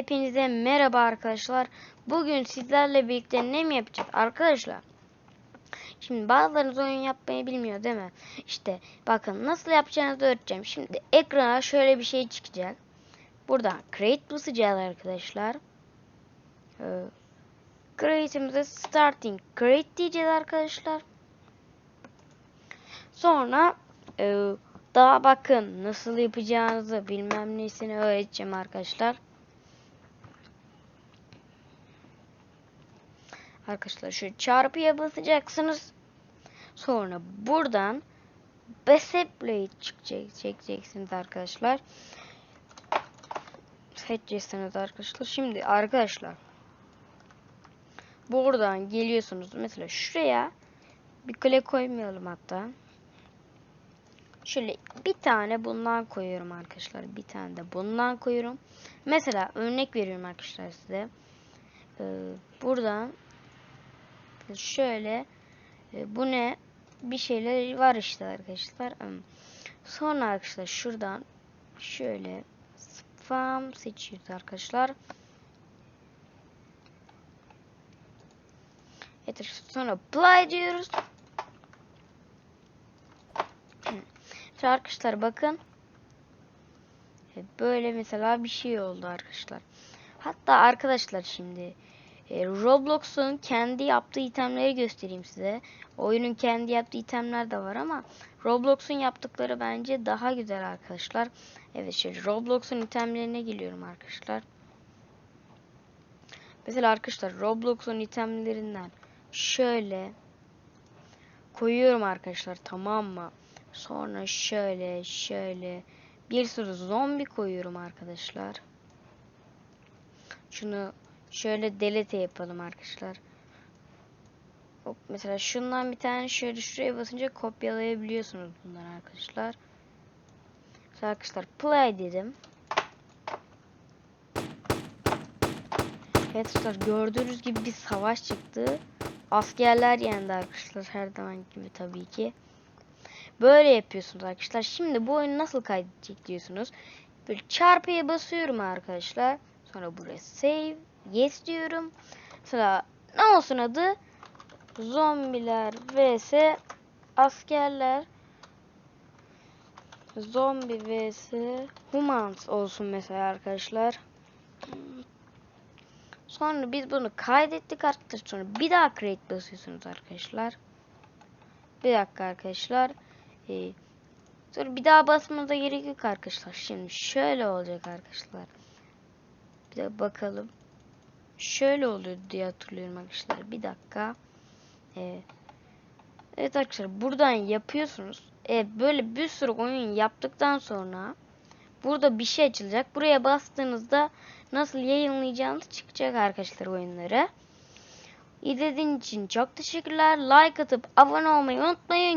Hepinize merhaba arkadaşlar. Bugün sizlerle birlikte ne mi yapacağız arkadaşlar? Şimdi bazılarınız oyun yapmayı bilmiyor değil mi? İşte bakın nasıl yapacağınızı öğreteceğim. Şimdi ekrana şöyle bir şey çıkacak. Buradan create basacağız arkadaşlar. Ee, create'imize starting create diyeceğiz arkadaşlar. Sonra e, daha bakın nasıl yapacağınızı bilmem nesini öğreteceğim arkadaşlar. Arkadaşlar şu çarpıya basacaksınız. Sonra buradan Baseplay'i çıkacak, çekeceksiniz arkadaşlar. Seçeceksiniz arkadaşlar. Şimdi arkadaşlar buradan geliyorsunuz. Mesela şuraya bir kale koymayalım hatta. Şöyle bir tane bundan koyuyorum arkadaşlar. Bir tane de bundan koyuyorum. Mesela örnek veriyorum arkadaşlar size. Ee, buradan şöyle e, bu ne? Bir şeyler var işte arkadaşlar. Sonra arkadaşlar şuradan şöyle spam seçiyoruz arkadaşlar. Evet sonra apply diyoruz. Arkadaşlar bakın. Evet, Böyle mesela bir şey oldu arkadaşlar. Hatta arkadaşlar şimdi e, Roblox'un kendi yaptığı itemleri göstereyim size. Oyunun kendi yaptığı itemler de var ama Roblox'un yaptıkları bence daha güzel arkadaşlar. Evet şimdi Roblox'un itemlerine geliyorum arkadaşlar. Mesela arkadaşlar Roblox'un itemlerinden şöyle koyuyorum arkadaşlar tamam mı? Sonra şöyle şöyle bir sürü zombi koyuyorum arkadaşlar. Şunu şöyle delete yapalım arkadaşlar. Hop, mesela şundan bir tane şöyle şuraya basınca kopyalayabiliyorsunuz bunları arkadaşlar. Mesela arkadaşlar play dedim. Evet arkadaşlar gördüğünüz gibi bir savaş çıktı. Askerler yendi arkadaşlar her zaman gibi tabii ki. Böyle yapıyorsunuz arkadaşlar. Şimdi bu oyunu nasıl kaydedecek diyorsunuz. Böyle çarpıya basıyorum arkadaşlar. Sonra buraya save. Yes diyorum. Mesela ne olsun adı? Zombiler vs askerler. Zombi vs humans olsun mesela arkadaşlar. Sonra biz bunu kaydettik arkadaşlar. Sonra bir daha create basıyorsunuz arkadaşlar. Bir dakika arkadaşlar. Ee, sonra bir daha basmanıza gerek yok arkadaşlar. Şimdi şöyle olacak arkadaşlar. Bir de bakalım. Şöyle oluyor diye hatırlıyorum arkadaşlar. Bir dakika. Ee, evet arkadaşlar buradan yapıyorsunuz. Evet böyle bir sürü oyun yaptıktan sonra burada bir şey açılacak. Buraya bastığınızda nasıl yayınlayacağınız çıkacak arkadaşlar oyunları. İzlediğiniz için çok teşekkürler. Like atıp abone olmayı unutmayın.